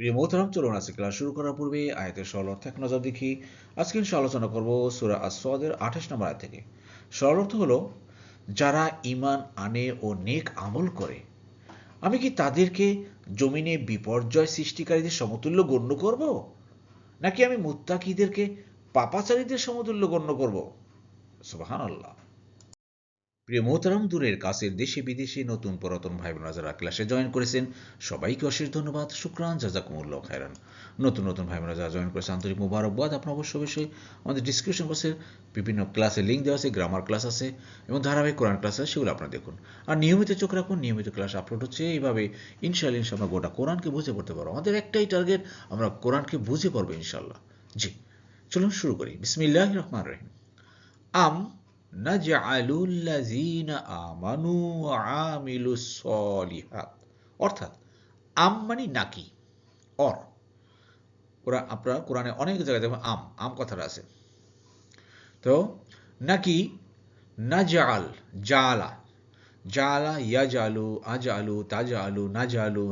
প্রিয় মোহতারাম চলুন আজকে ক্লাস শুরু করার পূর্বে আয়াতের সরল অর্থ এক নজর দেখি। আজকে আলোচনা করব সুরা আসওয়াদের আঠাশ নম্বর আয়াত থেকে। সরল অর্থ হলো, যারা ইমান আনে ও নেক আমল করে, আমি কি তাদেরকে জমিনে বিপর্যয় সৃষ্টিকারীদের সমতুল্য গণ্য করব? নাকি আমি মুত্তাকিদেরকে পাপাচারীদের সমতুল্য গণ্য করব? সুবাহান আল্লাহ প্রিয় মোহতারাম, দূরের কাছের দেশে বিদেশে নতুন পুরাতন ভাই বোনরা যারা ক্লাসে জয়েন করেছেন। সবাইকে অশেষ ধন্যবাদ। শুক্রান, জাজাকুমুল্লাহ খায়রান। নতুন নতুন ভাই বোনরা যারা জয়েন করেছেন আন্তরিক মুবারকবাদ। আপনার অবশ্য অবশ্যই আমাদের ডিসক্রিপশন বক্সের বিভিন্ন ক্লাসে লিঙ্ক দেওয়া আছে গ্রামার ক্লাস আছে এবং ধারাবাহিক কোরআন ক্লাস আছে, সেগুলো আপনারা দেখুন। আর নিয়মিত চোখ রাখুন, নিয়মিত ক্লাস আপলোড হচ্ছে। এইভাবে ইনশাল্লাহ ইনশাল্লাহ গোটা কোরআনকে বুঝে পড়তে পারব। আমাদের একটাই টার্গেট আমরা কোরআনকে বুঝে পড়ব ইনশাল্লাহ জি, চলুন শুরু করি। বিসমিল্লাহ রহমান রহিম। আম অর্থাৎ, আম মানে নাকি? অর। ওরা আপনারা কোরআনে অনেক জায়গায় দেখবেন আম আম কথাটা আছে। তো, নাকি? জালা। জালা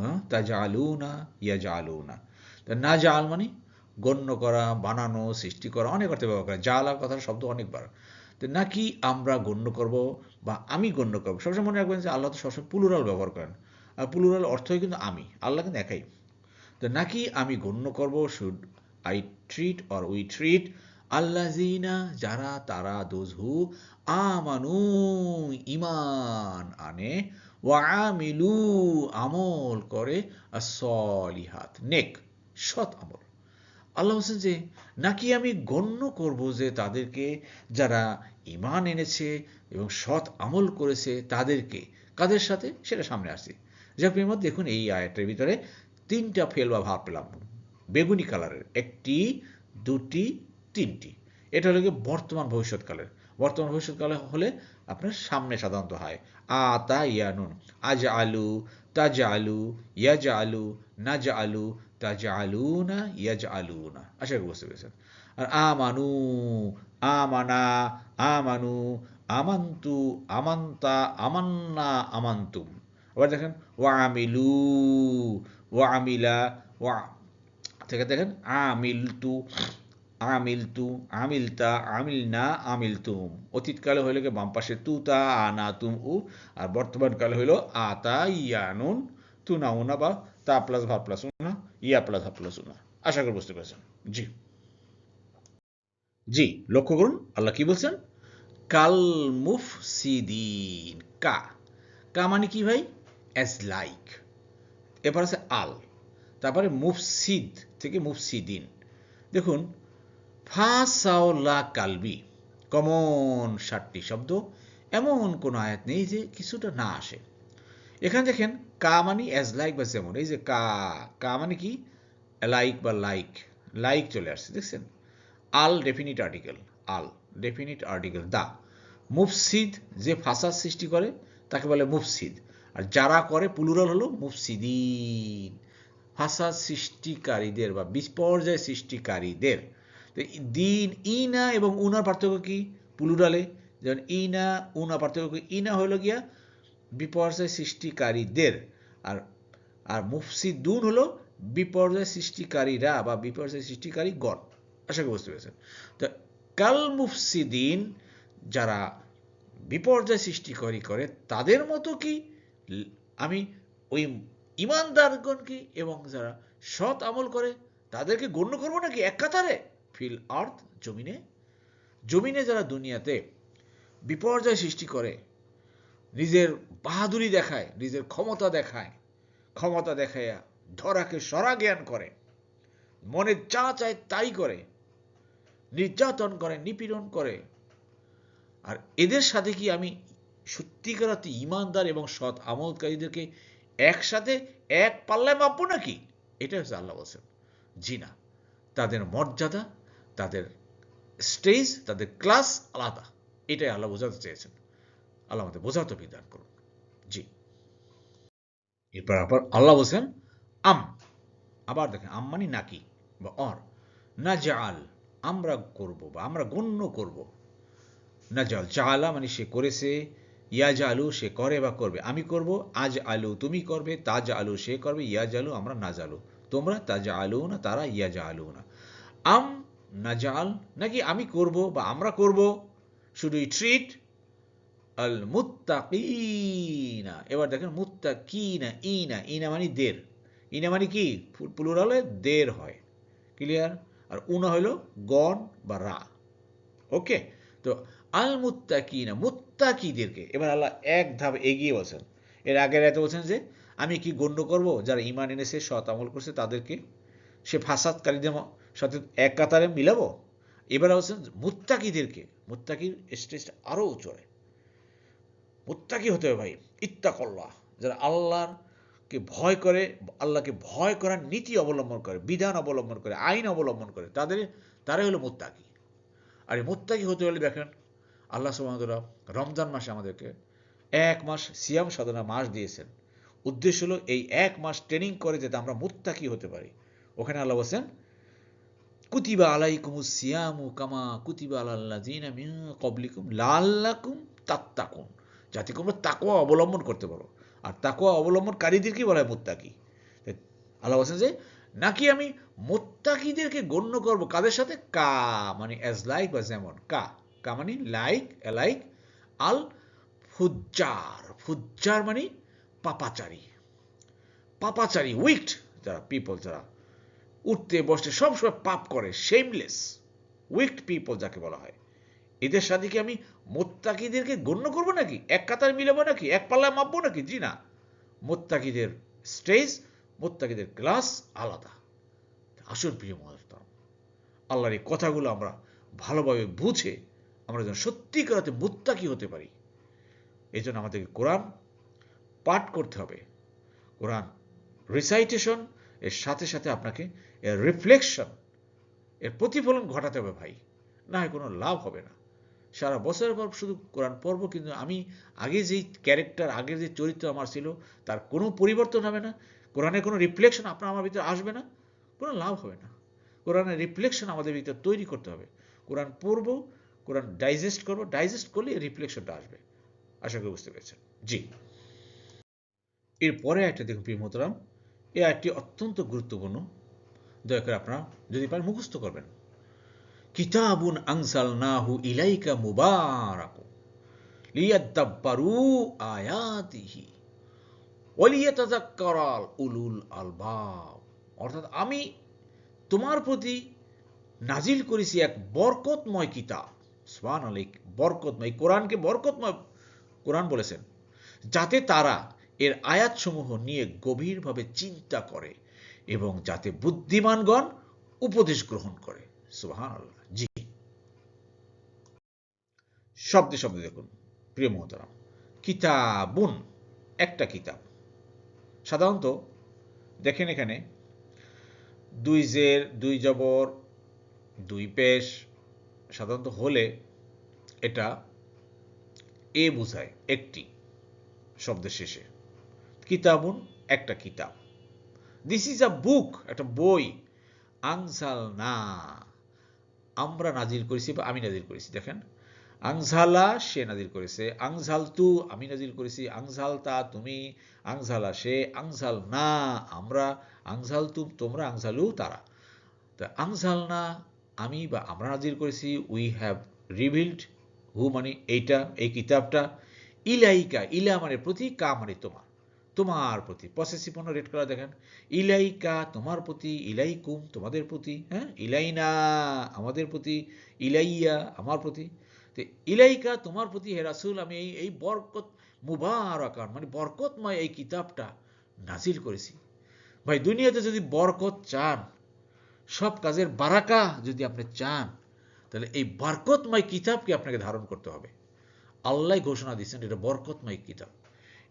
হ্যাঁ? না না মানে গণ্য করা, বানানো, সৃষ্টি করা, অনেক অর্থে ব্যবহার করা। জালা কথার শব্দ অনেকবার। নাকি আমরা গণ্য করব বা আমি গণ্য করব? সবসময় মনে রাখবেন যে আল্লাহ তো সবসময় পুলুরাল ব্যবহার করেন। আর পুলুরাল অর্থই কিন্তু আমি, আল্লাহ কিন্তু একাই। তো নাকি আমি গণ্য করব? Should I treat or we treat আল্লাজিনা যারা তারা দোজ হু আমানু ইমান আনে, ওয়া আমিলু, আমল করে সলিহাত নেক, সৎ আমল। আল্লাহ হোসেন যে, নাকি আমি গণ্য করব যে তাদেরকে যারা ইমান এনেছে এবং সৎ আমল করেছে তাদেরকে, কাদের সাথে? সেটা সামনে আসছে। যাক প্রেমত দেখুন এই আয়টার ভিতরে তিনটা ফেল বা ভাব পেলাম। বেগুনি কালারের, একটি, দুটি, তিনটি। এটা হলো বর্তমান ভবিষ্যৎকালের। বর্তমান ভবিষ্যৎকালে হলে আপনার সামনে সাধারণত হয় আ তা ইয়ানুন আজ আলু তাজা আলু ইয়াজা আলু নাজা আলু তাজা আলুনা ইয়াজ আলুনা আশা করি বুঝতে পেরেছেন। আর আমানু, আমানা, আমানু, আমান্তু, আমান্তা, আমান্না, আমান্তুম। আবার দেখেন ওয়া আমিলু ওয়া আমিলা ওয়া থেকে দেখেন, আমিলতু আমিলতু, আমিলতা, আমিলনা, আমিলতুম। অতীতকালে হইলে কি, বাম পাশে তু তা আনা তুম উ। আর বর্তমানকালে হইল আতা ইয়ানুন তু না উনা বা তা প্লাস ভা প্লাস উনা ইয়া প্লাস হা প্লাস উনা আশা করি বুঝতে পেরেছেন। জি। জি, লক্ষ্য করুন, আল্লাহ কি বলছেন? কাল মুফ সিদিন কা। কা মানে কি ভাই? অ্যাজ লাইক এরপর আছে আল। তারপরে মুফসিদ থেকে মুফসিদিন। দেখুন ফাসাওলা কালবি কমন ষাটটি শব্দ। এমন কোনো আয়াত নেই যে কিছুটা না আসে। এখানে দেখেন কা মানে অ্যাজ লাইক বা যেমন, এই যে কা কা মানে কি? লাইক বা লাইক লাইক চলে আসছে, দেখছেন? আল ডেফিনিট আর্টিকেল আল ডেফিনিট আর্টিকেল দা। মুফসিদ যে ফাসাদ সৃষ্টি করে, তাকে বলে মুফসিদ। আর যারা করে পুলুরাল হলো মুফসিদিন। ফাসাদ সৃষ্টিকারীদের বা বিপর্যয় সৃষ্টিকারীদের। দিন, ইনা এবং উনার পার্থক্য কি? পুলুরালে যেমন ইনা, উনা পার্থক্য ইনা হলো গিয়া বিপর্যয় সৃষ্টিকারীদের। আর আর মুফসিদুন হলো বিপর্যয় সৃষ্টিকারীরা বা বিপর্যয় সৃষ্টিকারী গণ আশা করি বুঝতে পেরেছেন। তো কাল মুফসিদিন যারা বিপর্যয় সৃষ্টিকারী করে, তাদের মতো কি আমি ওই ইমানদারগণকে এবং যারা সৎ আমল করে, তাদেরকে গণ্য করব নাকি এক কাতারে? ফিল আর্থ, জমিনে। জমিনে যারা দুনিয়াতে বিপর্যয় সৃষ্টি করে নিজের বাহাদুরি দেখায় নিজের ক্ষমতা দেখায়, ক্ষমতা দেখাইয়া ধরাকে সরা জ্ঞান করে। মনে যা চায় তাই করে, নির্যাতন করে, নিপীড়ন করে। আর এদের সাথে কি আমি সত্যিকার অর্থে ইমানদার এবং সৎ আমলকারীদেরকে একসাথে এক পাল্লায় মাপবো নাকি? এটা হচ্ছে আল্লাহ বলছেন। জি না, তাদের মর্যাদা, তাদের স্টেজ তাদের ক্লাস আলাদা। এটাই আল্লাহ বোঝাতে চেয়েছেন। আল্লাহ আমাদের বোঝাতে বিধান করুন জি। এরপর আবার আল্লাহ বলছেন, আম। আবার দেখেন, আম মানে নাকি বা অর। না জাল আমরা করব বা আমরা গণ্য করব। না জাল জালা মানে সে করেছে ইয়াজ আলু সে করে বা করবে। আমি করব আজ আলু তুমি করবে তাজ আলু সে করবে ইয়াজ আলু আমরা না জালু তোমরা তাজা আলু না তারা ইয়াজা আলু না আম নাজাল নাকি আমি করব বা আমরা করব? শুধুই ট্রিট আল মুত্তাকিনা এবার দেখেন মুত্তাকিনা, ইনা ইনা মানে দের। ইনা মানে কি? প্লুরালে দের হয়। ক্লিয়ার? আর উনা হলো গণ বা রা। ওকে? তো আল মুত্তাকিনা মুত্তাকিদেরকে। এবার আল্লাহ এক ধাপ এগিয়ে বলছেন। এর আগের এত বলছেন যে, আমি কি গণ্য করব? যারা ইমান এনেছে, সৎ আমল করছে, তাদেরকে সে ফাসাদকারীদের সাথে এক কাতারে মিলাবো? এবার বলছেন মুত্তাকিদেরকে। মুত্তাকির স্টেজটা আরও চড়ে মুত্তাকি হতে হবে ভাই, ইত্তাকল্লাহ। যারা আল্লাহকে ভয় করে, আল্লাহকে ভয় করার নীতি অবলম্বন করে, বিধান অবলম্বন করে, আইন অবলম্বন করে, তাদের, তারাই হলো মুত্তাকি। আর এই মুত্তাকি হতে হলে দেখেন, আল্লাহ সুবাহতরা রমজান মাসে আমাদেরকে এক মাস সিয়াম সাধনা মাস দিয়েছেন। উদ্দেশ্য হলো এই এক মাস ট্রেনিং করে যাতে আমরা মুত্তাকি হতে পারি। ওখানে আল্লাহ বলছেন, কুতিবা আলাইকুম সিয়ামু কামা কুতিবা আল্লাযিনা মিন ক্বাবলিকুম লাআল্লাকুম তাত্তাকুন। যাতে তোমরা তাকওয়া অবলম্বন করতে পারো। আর তাকওয়া অবলম্বনকারীদেরকে বলা হয় মুত্তাকি আল্লাহ বলছেন যে, নাকি আমি মোত্তাকিদেরকে গণ্য করব? কাদের সাথে? কা মানে অ্যাজ লাইক বা যেমন। কা কা মানে লাইক লাইক আল ফুজ্জার ফুজ্জার মানে পাপাচারী। পাপাচারী উইকড যারা পিপল যারা। উঠতে, বসতে সবসময় পাপ করে শেমলেস উইকড পিপল যাকে বলা হয়। এদের সাথে কি আমি মোত্তাকিদেরকে গণ্য করব নাকি? এক কাতার মিলাবো নাকি? এক পাল্লায় মাপবো নাকি? জি না। মোত্তাকিদের স্টেজ মোত্তাকিদের ক্লাস আলাদা। আসল প্রিয় মহাত্মা আল্লাহর এই কথাগুলো আমরা ভালোভাবে বুঝে আমরা যেন সত্যিকারাতে মোত্তাকি হতে পারি। এই জন্য আমাদেরকে কোরআন পাঠ করতে হবে। কোরআন রিসাইটেশন এর সাথে সাথে আপনাকে এর রিফ্লেকশন এর প্রতিফলন ঘটাতে হবে ভাই। না হয় কোনো লাভ হবে না। সারা বছরের পর শুধু কোরআন পড়ব, কিন্তু আমি আগে যেই ক্যারেক্টার আগের যে চরিত্র আমার ছিল, তার কোনো পরিবর্তন হবে না। কোরআনের কোনো রিফ্লেকশন আপনার আমার ভিতরে আসবে না, কোনো লাভ হবে না। কোরআনের রিফ্লেকশন আমাদের ভিতরে তৈরি করতে হবে। কোরআন পড়ব, কোরআন ডাইজেস্ট করব ডাইজেস্ট করলে রিফ্লেকশনটা আসবে। আশা করি বুঝতে পেরেছেন। জি। এরপরে একটা দেখুন প্রিয় মোহতরাম, এ একটি অত্যন্ত গুরুত্বপূর্ণ। দয়া করে আপনারা যদি পারেন মুখস্থ করবেন। কিতাবুন আনসাল নাহু ইলাইকা মুবারাকু লিয়াদ্দাব্বারু আয়াতিহি ওয়ালিয়াতাযাক্কারাল উলুল আলবাব। অর্থাৎ আমি তোমার প্রতি নাজিল করেছি এক বরকতময় কিতাব। সুবহান আলাইক বরকতময় কোরআনকে বরকতময়, কোরআন বলেছেন, যাতে তারা এর আয়াতসমূহ নিয়ে গভীরভাবে চিন্তা করে এবং যাতে বুদ্ধিমানগণ উপদেশ গ্রহণ করে। সুবহান আল্লাহ জি শব্দে শব্দে দেখুন, প্রিয় মহতারাম কিতাবুন, একটা কিতাব। সাধারণত দেখেন এখানে, দুই জের, দুই জবর, দুই পেশ, সাধারণত হলে এটা এ বোঝায় একটি শব্দের শেষে। কিতাবুন, একটা কিতাব। দিস ইজ আ বুক একটা বই। আংসাল না আমরা নাজির করেছি বা আমি নাজির করেছি, দেখেন। আংঝালা সে নাজির করেছে, আংঝাল তু আমি নাজির করেছি, আংঝাল তা তুমি, আংঝালা সে, আংঝাল না আমরা, আংঝাল তু তোমরা, আংঝালু তারা। তা আংঝাল না আমি বা আমরা নাজির করেছি উই হ্যাভ রিভিল্ড হু মানে এইটা, এই কিতাবটা। ইলাইকা, ইলা মানে প্রতি, কা মানে তোমার তোমার প্রতি। পসেসিভ পণ্য রেড করা, দেখেন। ইলাইকা তোমার প্রতি, ইলাইকুম তোমাদের প্রতি হ্যাঁ? ইলাইনা আমাদের প্রতি, ইলাইয়া আমার প্রতি। তো ইলাইকা তোমার প্রতি হে রাসুল, আমি এই এই বরকত মুবারাকান মানে বরকতময় এই কিতাবটা নাজিল করেছি। ভাই, দুনিয়াতে যদি বরকত চান, সব কাজের বারাকা যদি আপনি চান, তাহলে এই বরকতময় কিতাবকে আপনাকে ধারণ করতে হবে। আল্লাহ ঘোষণা দিচ্ছেন এটা বরকতময় কিতাব।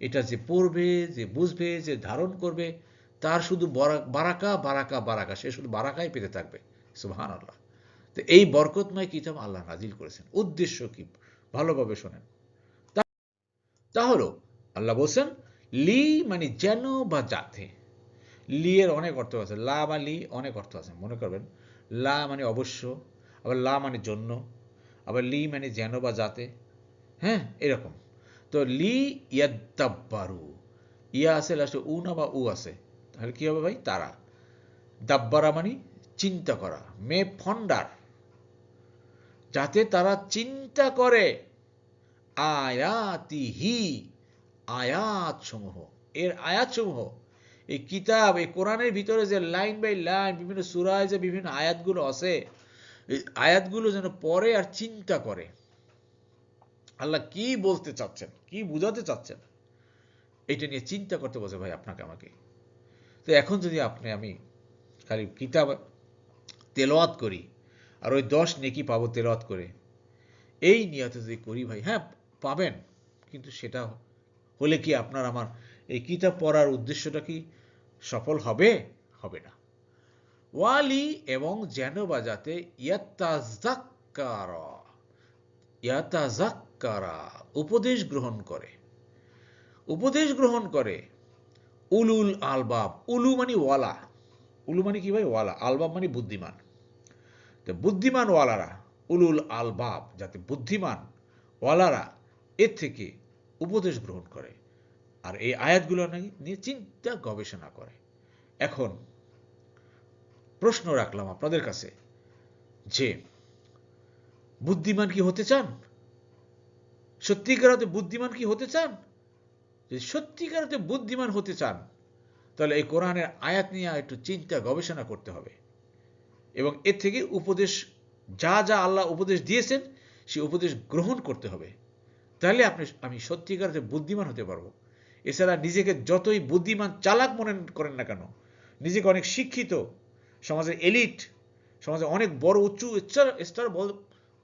এটা যে পড়বে, যে বুঝবে, যে ধারণ করবে, তার শুধু বারাকা বারাকা বারাকা, সে শুধু বারাকাই পেতে থাকবে। সুহান আল্লাহ তো এই বরকতময় কিতাব আল্লাহ নাজিল করেছেন। উদ্দেশ্য কি? ভালোভাবে শোনেন তা- তা হলো, আল্লাহ বলছেন, লি মানে যেন বা যাতে। লি এর অনেক অর্থ আছে। লা বা লি অনেক অর্থ আছে, মনে করবেন। লা মানে অবশ্য, আবার লা মানে জন্য, আবার লি মানে যেন বা যাতে। হ্যাঁ এরকম। তো লি ইয়াদ্দাব্বারু। ইয়া আছে লাস্টে উ না বা উ আছে। তাহলে কি হবে ভাই? তারা। দাব্বারা মানে চিন্তা করা মে ফন্ডার যাতে তারা চিন্তা করে। আয়াতিহি আয়াত সমূহ এর আয়াত সমূহ এই কিতাব, এই কোরআনের ভিতরে যে লাইন বাই লাইন বিভিন্ন সুরায় যে বিভিন্ন আয়াতগুলো আছে, এই আয়াতগুলো যেন পড়ে আর চিন্তা করে। আল্লাহ কি বলতে চাচ্ছেন? কি বুঝাতে চাচ্ছেন? এটা নিয়ে চিন্তা করতে বলছে ভাই আপনাকে আমাকে। তো এখন যদি আপনি আমি খালি কিতাব তেলাওয়াত করি আর ওই দশ নেকি পাবো তেলাওয়াত করে। এই নিয়তে যদি করি ভাই হ্যাঁ পাবেন, কিন্তু সেটা হলে কি আপনার আমার এই কিতাব পড়ার উদ্দেশ্যটা কি সফল হবে? হবে না। ওয়ালি এবং যেন বা যাতে উপদেশ গ্রহণ করে। উপদেশ গ্রহণ করে। উলুল আলবাব, উলু মানে ওয়ালা। উলু মানে কি ভাই? ওয়ালা। আলবাব মানে বুদ্ধিমান। তো বুদ্ধিমান ওয়ালারা, উলুল আলবাব, যাতে বুদ্ধিমান ওয়ালারা এর থেকে উপদেশ গ্রহণ করে। আর এই আয়াতগুলো নিয়ে চিন্তা গবেষণা করে। এখন প্রশ্ন রাখলাম আপনাদের কাছে যে, বুদ্ধিমান কি হতে চান? সত্যিকার অর্থে বুদ্ধিমান কি হতে চান? যদি সত্যিকার অর্থে বুদ্ধিমান হতে চান, তাহলে এই কোরআনের আয়াত নিয়ে একটু চিন্তা গবেষণা করতে হবে। এবং এর থেকে উপদেশ, যা যা আল্লাহ উপদেশ দিয়েছেন, সেই উপদেশ গ্রহণ করতে হবে। তাহলে আপনি, আমি সত্যিকার বুদ্ধিমান হতে পারব। এছাড়া নিজেকে যতই বুদ্ধিমান, চালাক মনে করেন না কেন, নিজেকে অনেক শিক্ষিত, সমাজের এলিট, সমাজে অনেক বড় উঁচু স্টার স্টার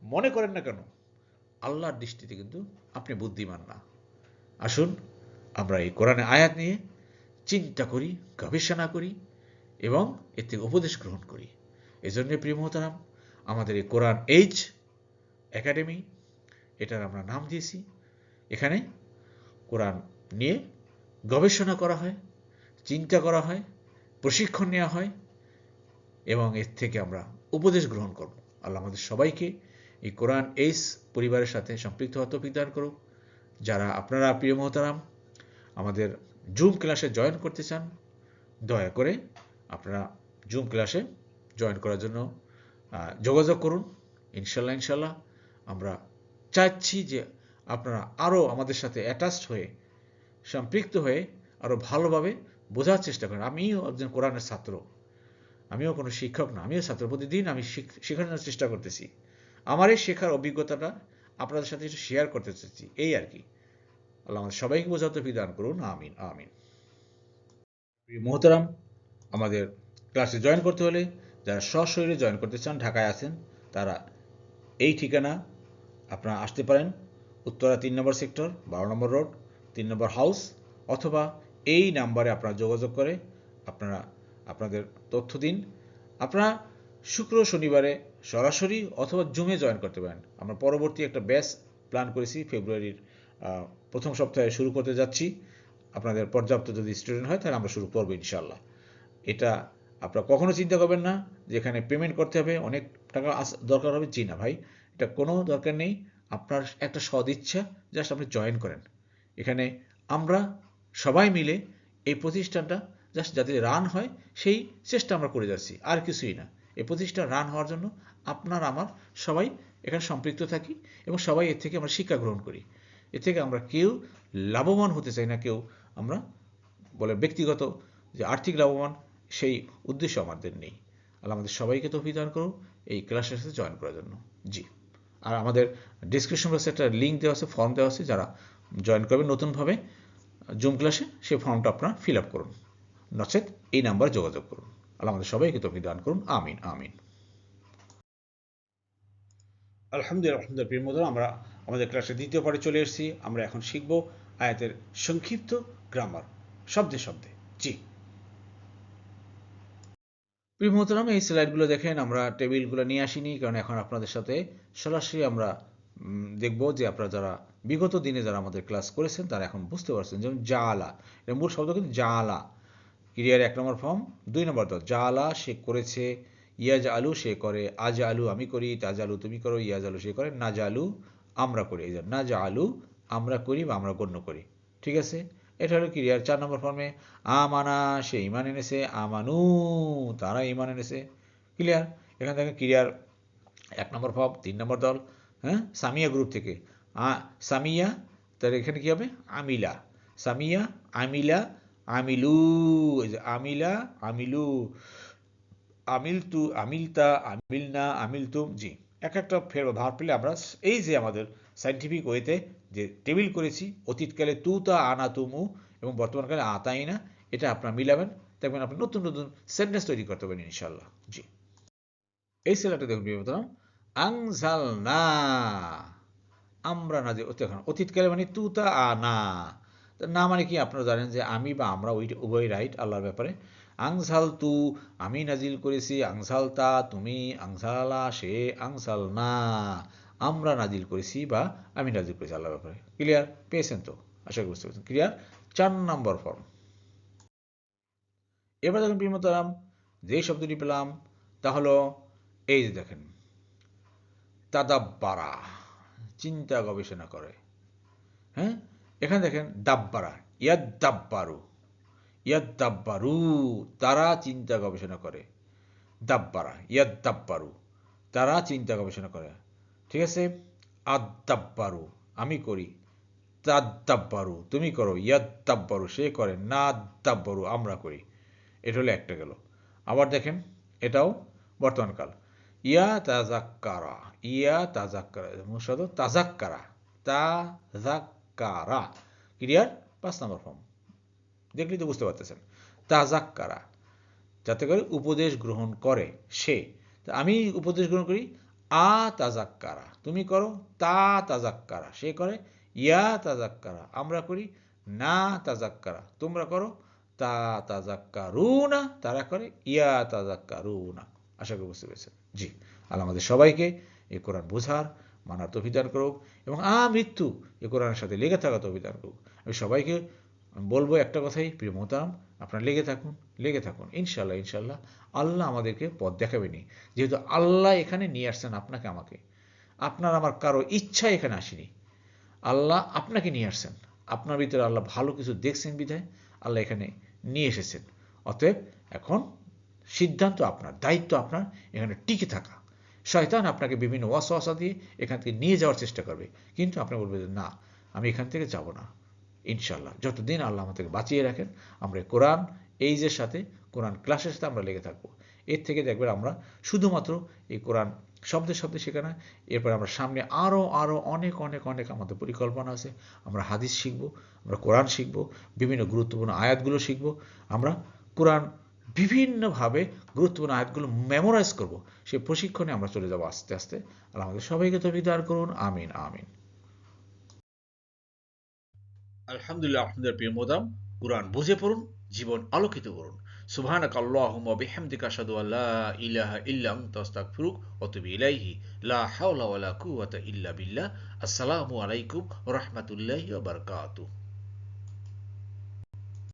মনে করেন না কেন, আল্লাহর দৃষ্টিতে কিন্তু আপনি বুদ্ধিমান না। আসুন, আমরা এই কোরআনে আয়াত নিয়ে চিন্তা করি, গবেষণা করি এবং এর থেকে উপদেশ গ্রহণ করি। এজন্য প্রিয় মহতারাম, আমাদের এই কোরআন এইচ একাডেমি, এটার আমরা নাম দিয়েছি। এখানে কোরআন নিয়ে গবেষণা করা হয়, চিন্তা করা হয়, প্রশিক্ষণ নেওয়া হয় এবং এর থেকে আমরা উপদেশ গ্রহণ করব। আল্লাহ আমাদের সবাইকে এই কোরআন এইস পরিবারের সাথে সম্পৃক্ত হওয়া তৌফিক দান করুক। যারা আপনারা প্রিয় মহতারাম, আমাদের জুম ক্লাসে জয়েন করতে চান, দয়া করে আপনারা জুম ক্লাসে জয়েন করার জন্য যোগাযোগ করুন। ইনশাল্লাহ ইনশাল্লাহ আমরা চাচ্ছি যে আপনারা আরও আমাদের সাথে অ্যাটাচড হয়ে, সম্পৃক্ত হয়ে আরও ভালোভাবে বোঝার চেষ্টা করেন। আমিও একজন কোরআনের ছাত্র। আমিও কোনো শিক্ষক না, আমিও ছাত্র। প্রতিদিন আমি শেখানোর চেষ্টা করতেছি। আমার এই শেখার অভিজ্ঞতাটা আপনাদের সাথে একটু শেয়ার করতে চাচ্ছি। এই আর কি। আল্লাহ আমাদের সবাইকে বোঝাতে বিধান করুন। আমিন আমিন। মোহতারাম, আমাদের ক্লাসে জয়েন করতে হলে যারা সশরীরে জয়েন করতে চান, ঢাকায় আছেন, তারা এই ঠিকানা আপনারা আসতে পারেন। উত্তরা তিন নম্বর সেক্টর, বারো নম্বর রোড, তিন নম্বর হাউস, অথবা এই নাম্বারে আপনারা যোগাযোগ করে আপনারা আপনাদের তথ্য দিন। আপনারা শুক্র শনিবারে সরাসরি অথবা জুমে জয়েন করতে পারেন। আমরা পরবর্তী একটা ব্যাচ প্ল্যান করেছি ফেব্রুয়ারির প্রথম সপ্তাহে শুরু করতে যাচ্ছি। আপনাদের পর্যাপ্ত যদি স্টুডেন্ট হয়, তাহলে আমরা শুরু করব ইনশাল্লাহ এটা আপনারা কখনো চিন্তা করবেন না যে এখানে পেমেন্ট করতে হবে, অনেক টাকা দরকার হবে জি না ভাই। এটা কোনো দরকার নেই। আপনার একটা সদ ইচ্ছা জাস্ট আপনি জয়েন করেন। এখানে আমরা সবাই মিলে এই প্রতিষ্ঠানটা জাস্ট যাতে রান হয়, সেই চেষ্টা আমরা করে যাচ্ছি, আর কিছুই না। এই প্রতিষ্ঠান রান হওয়ার জন্য আপনার, আমার সবাই এখানে সম্পৃক্ত থাকি এবং সবাই এর থেকে আমরা শিক্ষা গ্রহণ করি। এর থেকে আমরা কেউ লাভবান হতে চাই না, কেউ আমরা বলে ব্যক্তিগত যে আর্থিক লাভবান সেই উদ্দেশ্য আমাদের নেই। আল্লাহ আমাদের সবাইকে তো অভিধান করুন এই ক্লাসের সাথে জয়েন করার জন্য। জি। আর আমাদের ডিসক্রিপশন বক্সে একটা লিঙ্ক দেওয়া আছে ফর্ম দেওয়া আছে, যারা জয়েন করবেন নতুনভাবে জুম ক্লাসে সেই ফর্মটা আপনারা ফিল আপ করুন। নচেত এই নাম্বারে যোগাযোগ করুন। আল্লাহ আমাদের সবাইকে তো দান করুন। আমিন আমিন। আলহামদুলিল্লাহ আলহামদুলিল্লাহ, প্রিয় আমরা আমাদের ক্লাসে দ্বিতীয় পারে চলে এসেছি। আমরা এখন শিখব আয়াতের সংক্ষিপ্ত গ্রামার শব্দে শব্দে। জি। প্রিয় মোহতারাম এই স্লাইডগুলো দেখেন, আমরা টেবিলগুলো নিয়ে আসিনি, কারণ এখন আপনাদের সাথে সরাসরি আমরা দেখব যে আপনারা যারা বিগত দিনে যারা আমাদের ক্লাস করেছেন, তারা এখন বুঝতে পারছেন, যেমন জালা এটা মূল শব্দ কিন্তু জালা। ক্রিয়ার এক নম্বর ফর্ম দুই নম্বর দল জালা, সে করেছে ইয়াজ আলু সে করে আজ আলু আমি করি তাজ আলু তুমি করো ইয়াজ আলু সে করে নাজ আলু আমরা করি। এই যে নাজ আলু আমরা করি বা আমরা গণ্য করি। ঠিক আছে? এটা হলো ক্রিয়ার চার নম্বর ফর্মে আমানা সে ইমান এনেছে, আমানু তারা ইমান এনেছে। ক্লিয়ার এখান থেকে ক্রিয়ার এক নম্বর ফর্ম তিন নম্বর দল হ্যাঁ? সামিয়া গ্রুপ থেকে। সামিয়া, তাহলে এখানে কি হবে? আমিলা। সামিয়া, আমিলা, আমিলু। এই যে আমিলা, আমিলু। আমিলতু, আমিলতা, আমিলনা, আমিলতুম। জি, এক একটা ফের ভার পেলে আমরা, এই যে আমাদের সাইন্টিফিক ওয়েতে যে টেবিল করেছি, অতীতকালে তু তা আনা তুমু এবং বর্তমানকালে আতাই না এটা আপনারা মিলাবেন। দেখবেন আপনি নতুন নতুন সেন্টেন্স তৈরি করতে পারেন ইনশাল্লাহ জি। এই সেলাটা দেখুন বিবেচনা আংজাল না আমরা না যে অতীতকালে মানে তু তা আনা না মানে কি আপনারা জানেন যে আমি বা আমরা ওই উভয় রাইট, আল্লাহর ব্যাপারে। আংসাল তু আমি নাজিল করেছি আংসাল তা তুমি আংসালা সে আংসাল না আমরা নাজিল করেছি বা আমি নাজিল করেছি, আল্লাহর ব্যাপারে। ক্লিয়ার পেয়েছেন তো? আশা করি বুঝতে পেরেছেন। ক্লিয়ার চার নম্বর ফর্ম এবার দেখুন প্রিমতারাম যে শব্দটি পেলাম, তা হলো, এই যে দেখেন, তাদাব্বারা, চিন্তা গবেষণা করে। হ্যাঁ? এখানে দেখেন, দাব্বারা ইয়াদ দাব্বারু ইয়াদ দাব্বারু তারা চিন্তা গবেষণা করে। দাব্বারা ইয়াদ দাব্বারু তারা চিন্তা গবেষণা করে। ঠিক আছে? আদাব্বারু, আমি করি। তাদাব্বারু, তুমি করো। ইয়াদাব্বারু, সে করে। না দাব্বারু আমরা করি। এটা হলো একটা গেল। আবার দেখেন, এটাও বর্তমানকাল। ইয়া তাজাক্কারা ইয়া তাজাক্কারা মুসাদ তাজাক্কারা তাজাক্কারা ক্লিয়ার পাঁচ নম্বর ফর্ম দেখলি তো বুঝতে পারতেছেন। তাজাক্কারা যাতে করে উপদেশ গ্রহণ করে সে। আমি উপদেশ গ্রহণ করি আ তাজাক্কারা। তুমি করো তা তাজাক্কারা। সে করে ইয়া তাজাক্কারা। আমরা করি না তাজাক্কারা। তোমরা করো তা তাজাক্কারু না তারা করে ইয়া তাজাক্কারু না আশা করি বুঝতে পেরেছেন। জি। আল্লাহ আমাদের সবাইকে এই কোরআন বোঝার, মানার তভিদান করুক এবং আ মৃত্যু এই কোরআনের সাথে লেগে থাকা তভিদান করুক। আমি সবাইকে বলব একটা কথাই, প্রিয় মোহতারাম, আপনারা লেগে থাকুন লেগে থাকুন। ইনশাল্লাহ ইনশাল্লাহ আল্লাহ আমাদেরকে পথ দেখাবেনি যেহেতু আল্লাহ এখানে নিয়ে আসছেন আপনাকে আমাকে। আপনার আমার কারও ইচ্ছা এখানে আসেনি। আল্লাহ আপনাকে নিয়ে আসছেন। আপনার ভিতরে আল্লাহ ভালো কিছু দেখছেন বিধায় আল্লাহ এখানে নিয়ে এসেছেন। অতএব এখন সিদ্ধান্ত আপনার, দায়িত্ব আপনার, এখানে টিকে থাকা। শয়তান আপনাকে বিভিন্ন ওয়াসওয়াসা দিয়ে এখান থেকে নিয়ে যাওয়ার চেষ্টা করবে। কিন্তু আপনি বলবেন যে না, আমি এখান থেকে যাব না। ইনশাল্লাহ যতদিন আল্লাহ আমাদেরকে বাঁচিয়ে রাখেন, আমরা কোরআন এইজের সাথে কোরআন ক্লাসের সাথে আমরা লেগে থাকব। এর থেকে দেখবেন আমরা শুধুমাত্র এই কোরআন শব্দে শব্দে শেখানো এরপর আমরা সামনে আরও আরও অনেক অনেক অনেক আমাদের পরিকল্পনা আছে। আমরা হাদিস শিখব, আমরা কোরআন শিখব, বিভিন্ন গুরুত্বপূর্ণ আয়াতগুলো শিখব, আমরা কোরআন বিভিন্নভাবে গুরুত্বপূর্ণ আয়াতগুলো মেমোরাইজ করব। সেই প্রশিক্ষণে আমরা চলে যাব আস্তে আস্তে। আল্লাহ আমাদের সবাইকে তো বিদার করুন। আমিন আমিন। আলহামদুলিল্লাহ, আপনাদের প্রিয় মোদাম, কোরআন বুঝে পড়ুন, জীবন আলোকিত করুন। সুবহানাক আল্লাহুম্মা বিহামদিকা আশহাদু আল্লা ইলাহা ইল্লা আনতা, আস্তাগফিরুক ওয়া ইলাইহি। লা হাওলা ওয়ালা কুওয়াতা ইল্লা বিল্লাহ। আসসালামু আলাইকুম রাহমাতুল্লাহি ওয়া